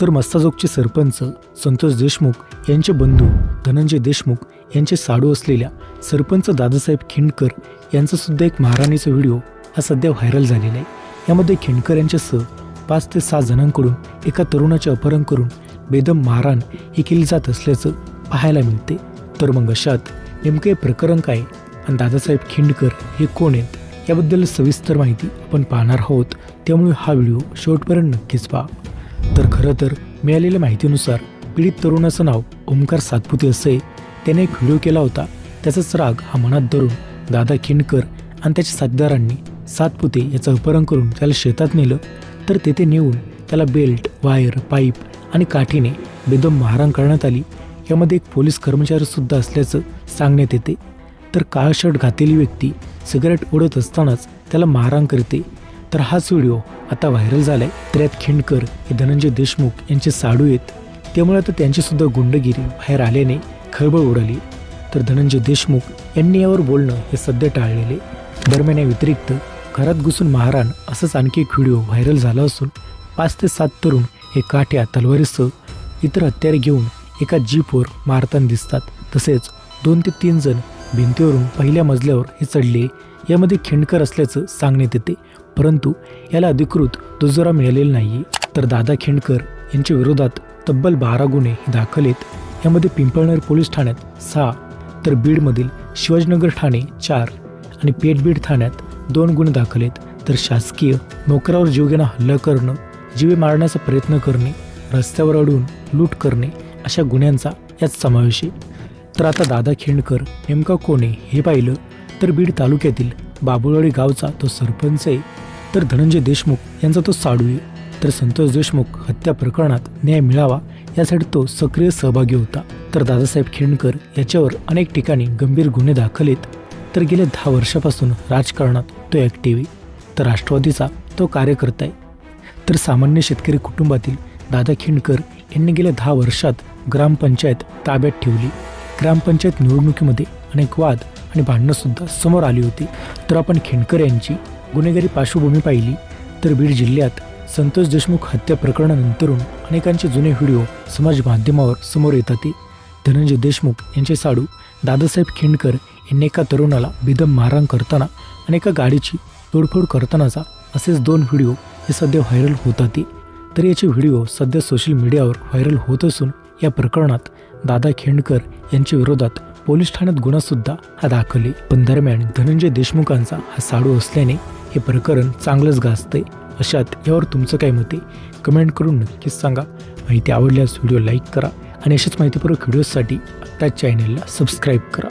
तर मस्ताजोगचे सरपंच संतोष देशमुख यांचे बंधू धनंजय देशमुख यांचे साडू असलेल्या सरपंच दादासाहेब खिंडकर यांचा सुद्धा एक महाराणीचा व्हिडिओ हा सध्या व्हायरल झालेला आहे. यामध्ये खिंडकर यांच्यासह पाच ते सहा जणांकडून एका तरुणाचे अपहरण करून बेदम मारहाण ही केली जात असल्याचं पाहायला मिळते. तर मग अशात नेमकं हे प्रकरण काय आणि दादासाहेब खिंडकर हे कोण आहेत याबद्दल सविस्तर माहिती आपण पाहणार आहोत. त्यामुळे हा व्हिडिओ शेवटपर्यंत नक्कीच पहा. तर खरं तर मिळालेल्या माहितीनुसार पीडित तरुणाचं नाव ओमकार सातपुते असं आहे त्याने एक व्हिडिओ केला होता. त्याचाच राग हा मनात धरून दादा खिंडकर आणि त्याच्या साथीदारांनी सातपुते याचं अपहरण करून त्याला शेतात नेलं. तर तेथे नेऊन त्याला बेल्ट वायर पाईप आणि काठीने बेदम मारहाण करण्यात आली. यामध्ये एक पोलीस कर्मचारीसुद्धा असल्याचं सांगण्यात येते. तर काळा शर्ट घातलेली व्यक्ती सिगारेट ओढत असतानाच त्याला मारहाण करते. तर हाच व्हिडिओ आता व्हायरल झालाय. तर यात खिंडकर हे धनंजय देशमुख यांचे साडू आहेत. त्यामुळे आता त्यांचीसुद्धा गुंडगिरी बाहेर आल्याने खळबळ उडाली. तर धनंजय देशमुख यांनी यावर बोलणं हे सध्या टाळलेले. दरम्यान या व्यतिरिक्त घरात घुसून महाराण असंच आणखी एक व्हिडिओ व्हायरल झाला असून पाच ते सात तरुण हे काठ्या तलवारीसह इतर हत्यारे घेऊन एका जीपवर मारताना दिसतात. तसेच दोन ते तीन जण भिंतीवरून पहिल्या मजल्यावर हे चढले. यामध्ये खिंडकर असल्याचं सांगण्यात येते. परंतु याला अधिकृत दुजोरा मिळालेला नाही तर दादा खेंडकर यांच्या विरोधात तब्बल बारा गुन्हे हे दाखल आहेत. यामध्ये पिंपळनेर पोलीस ठाण्यात सहा तर बीडमधील शिवाजीनगर ठाणे चार आणि पेठबीड ठाण्यात दोन गुन्हे दाखल आहेत. तर शासकीय नोकरावर जीवघेणा हल्ला करणं जीवे मारण्याचा प्रयत्न करणे रस्त्यावर अडवून लूट करणे अशा गुन्ह्यांचा यात समावेश आहे. तर आता दादा खेंडकर नेमका कोण आहे हे पाहिलं तर बीड तालुक्यातील बाबुळवाडी गावचा तो सरपंच आहे. तर धनंजय देशमुख यांचा तो साडू आहे तर संतोष देशमुख हत्या प्रकरणात न्याय मिळावा यासाठी तो सक्रिय सहभागी होता. तर दादासाहेब खिंडकर याच्यावर अनेक ठिकाणी गंभीर गुन्हे दाखल आहेत. तर गेल्या दहा वर्षापासून राजकारणात तो ॲक्टिव्ह आहे. तर राष्ट्रवादीचा तो कार्यकर्ता आहे. तर सामान्य शेतकरी कुटुंबातील दादा खिंडकर यांनी गेल्या दहा वर्षात ग्रामपंचायत ताब्यात ठेवली. ग्रामपंचायत निवडणुकीमध्ये अनेक वाद आणि भांडणंसुद्धा समोर आली होती. तर आपण खिंडकर यांची गुन्हेगारी पार्श्वभूमी पाहिली तर बीड जिल्ह्यात संतोष देशमुख हत्या प्रकरणानंतरून अनेकांचे जुने व्हिडिओ समाज माध्यमावर समोर येतात. धनंजय देशमुख यांचे साडू दादासाहेब खिंडकर यांनी एका तरुणाला बेदम मारहाण करताना आणि एका गाडीची तोडफोड करतानाचा असेच दोन व्हिडिओ हे सध्या व्हायरल होतात. ते तर याचे व्हिडिओ सध्या सोशल मीडियावर व्हायरल होत असून या प्रकरणात दादा खेंडकर यांच्या विरोधात पोलीस ठाण्यात गुन्हासुद्धा हा दाखवले पण दरम्यान धनंजय देशमुखांचा हा साडू असल्याने हे प्रकरण चांगलंच गाजतंय. अशात यावर तुमचं काय मत आहे? कमेंट करून नक्कीच सांगा. माहिती आवडल्यास व्हिडिओ लाईक करा आणि अशाच माहितीपूर्वक व्हिडिओजसाठी आत्ताच चॅनेलला सबस्क्राईब करा.